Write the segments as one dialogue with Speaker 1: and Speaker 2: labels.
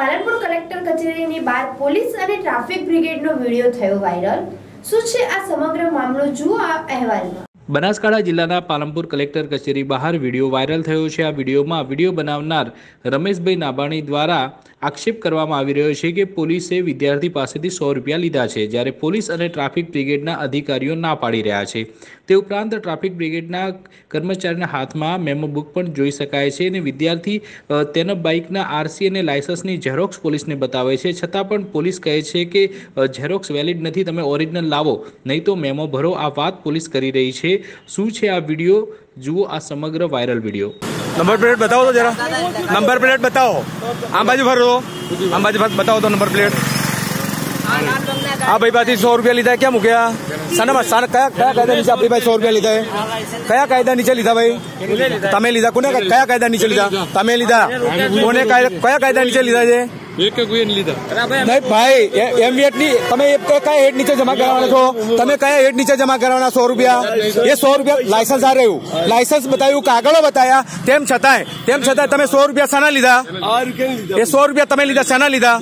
Speaker 1: Palanpur collector કચેરીની બહાર police અને ટ્રાફિક બ્રિગેડનો વીડિયો થયો વાયરલ. શું છે આ સમગ્ર મામલો? જુઓ આ અહેવાલમાં.
Speaker 2: બનાસકાંઠા જિલ્લાના પાલનપુર કલેક્ટર કચેરી બહાર વીડિયો વાયરલ થયો છે. આ વિડીયોમાં વીડિયો બનાવનાર રમેશભાઈ નાબાણી દ્વારા આક્ષેપ કરવામાં આવી રહ્યો છે કે પોલીસે વિદ્યાર્થી પાસેથી સો રૂપિયા લીધા છે. જ્યારે પોલીસ અને ટ્રાફિક બ્રિગેડના અધિકારીઓ ના પાડી રહ્યા છે. તે ઉપરાંત ટ્રાફિક બ્રિગેડના કર્મચારીના હાથમાં મેમો બુક પણ જોઈ શકાય છે અને વિદ્યાર્થી તેના બાઇકના આરસી અને લાયસન્સની ઝેરોક્સ પોલીસને બતાવે છે. છતાં પણ પોલીસ કહે છે કે ઝેરોક્સ વેલિડ નથી, તમે ઓરિજિનલ લાવો, નહીં તો મેમો ભરો. આ વાત પોલીસ કરી રહી છે. શું છે આ વીડિયો જુઓ આ સમગ્ર વાયરલ વીડિયો
Speaker 3: નંબર પ્લેટ બતાવો તો જરા. નંબર પ્લેટ બતાવો. આમ બાજુ ફરો આમ બાજુ બતાવો તો નંબર પ્લેટ આ ભાઈ પાસેથી સો રૂપિયા લીધા, ક્યાં મૂક્યા? સાના સાન કયા કયા કાયદા નીચે આપણી પાસે સો રૂપિયા લીધા કયા કાયદા નીચે લીધા ભાઈ? તમે લીધા, કોને કયા કાયદા નીચે લીધા? તમે લીધા. કોને કયા કાયદા નીચે લીધા છે? ભાઈ, એ- એમવીએટની તમે કયા હેડ નીચે જમા કરાવવાના છો? તમે કયા હેડ નીચે જમા કરાવવાના સો રૂપિયા? એ સો રૂપિયા લાયસન્સ આ લાયસન્સ બતાવ્યું, કાગળો બતાવ્યા તેમ છતાંય તેમ છતાંય તમે સો રૂપિયા શાના લીધા? એ સો રૂપિયા તમે લીધા, શાના લીધા?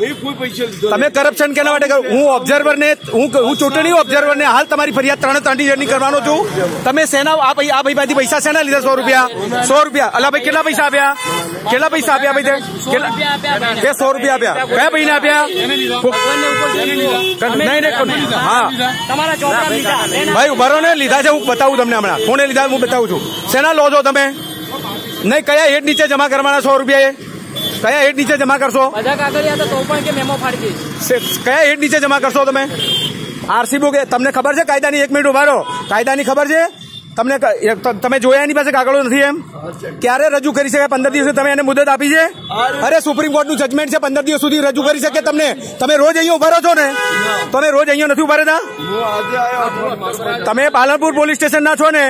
Speaker 3: તમે કરપ્શન કેના માટે કરો? હું ઓબ્ઝર્વર ને હું ચૂંટણી ઓબ્ઝર્વર ને હાલ તમારી ફરિયાદ ત્રણ ત્રણ જણની કરવાનો છું. તમે સેના આ ભાઈ આ ભાઈ પૈસા શેના લીધા સો રૂપિયા? સો રૂપિયા. અલા ભાઈ, કેટલા પૈસા આપ્યા? કેટલા પૈસા આપ્યા ભાઈ તે? સો રૂપિયા આપ્યા. કયા ભાઈને આપ્યા? નહીં નહીં હા. ભાઈ, ઊભા રહો ને, લીધા છે, હું બતાવું તમને હમણાં. કોને લીધા હું બતાવું છું. શેના લો છો તમે? નહીં, કયા હેડ નીચે જમા કરવાના સો રૂપિયા કયા હેડ નીચે જમા કરશો? કયા હેડ નીચે જમા કરશો તમે? RC book. તમને ખબર છે કાયદાની? એક મિનિટ ઉભારો કાયદાની ખબર છે? તમને તમે જોયા એની પાસે કાગળો નથી એમ? ક્યારે રજૂ કરી શકે પંદર દિવસે તમે એને મુદત આપી છે? અરે. સુપ્રીમ કોર્ટનું જજમેન્ટ છે પંદર દિવસ સુધી રજૂ કરી શકે તમને. તમે રોજ અહીંયા ઊભા રહો છો ને? તમે રોજ અહીંયા નથી ઊભા રહેતા? તમે પાલનપુર પોલીસ સ્ટેશન ના છો ને?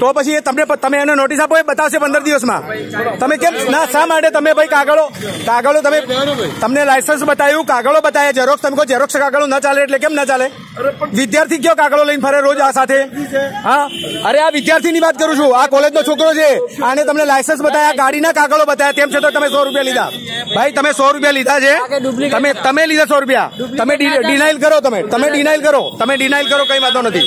Speaker 3: તો પછી એ તમને તમે એને નોટિસ આપો એ બતાવશે પંદર દિવસમાં. તમે કેમ? ના શા માટે? તમે ભાઈ કાગળો કાગળો તમે તમને લાયસન્સ બતાવ્યું કાગળો બતાવ્યા ઝેરોક્ષ તમે કહો ઝેરોક્ષ કાગળો ના ચાલે એટલે કેમ ના ચાલે? વિદ્યાર્થી કયો કાગળો લઈને ફરે રોજ આ સાથે? હા? અરે આ વિદ્યાર્થીની વાત કરું છું. આ કોલેજનો છોકરો છે. આને તમને લાયસન્સ બતાવ્યા ગાડીના કાગળો બતાવ્યા તેમ છતાં તમે સો રૂપિયા લીધા. ભાઈ તમે સો રૂપિયા લીધા છે. તમે તમે લીધા સો રૂપિયા. તમે ડિનાઇલ કરો તમે. તમે ડિનાઇલ કરો. તમે ડિનાઇલ કરો કઈ વાંધો નથી.